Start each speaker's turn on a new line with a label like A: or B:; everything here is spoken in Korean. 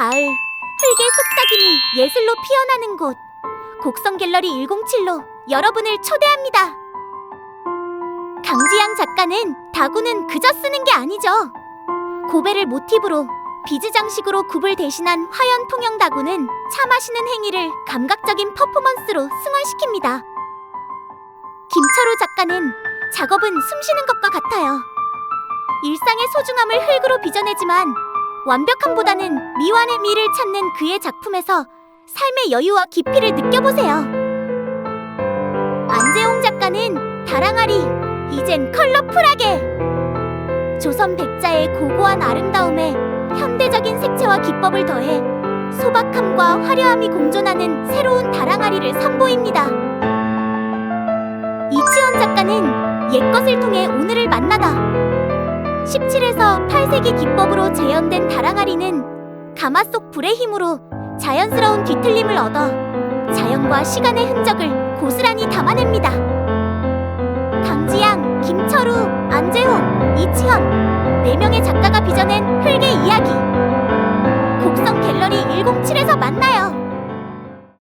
A: 가을 흙의 속삭임이 예술로 피어나는 곳 곡성 갤러리 107로 여러분을 초대합니다. 강지양 작가는 다구는 그저 쓰는 게 아니죠. 고배를 모티브로 비즈 장식으로 굽을 대신한 화연 통영 다구는 차 마시는 행위를 감각적인 퍼포먼스로 승화시킵니다. 김철우 작가는 작업은 숨쉬는 것과 같아요. 일상의 소중함을 흙으로 빚어내지만 완벽함보다는 미완의 미를 찾는 그의 작품에서 삶의 여유와 깊이를 느껴보세요. 안재홍 작가는 다랑아리, 이젠 컬러풀하게 조선 백자의 고고한 아름다움에 현대적인 색채와 기법을 더해 소박함과 화려함이 공존하는 새로운 다랑아리를 선보입니다. 이치원 작가는 옛것을 통해 오늘을 만나다 17에서 8세기 기법으로 재현된 다랑아리는 가마 속 불의 힘으로 자연스러운 뒤틀림을 얻어 자연과 시간의 흔적을 고스란히 담아냅니다. 강지양, 김철우, 안재홍, 이치현 네 명의 작가가 빚어낸 흙의 이야기. 곡성 갤러리 107에서 만나요.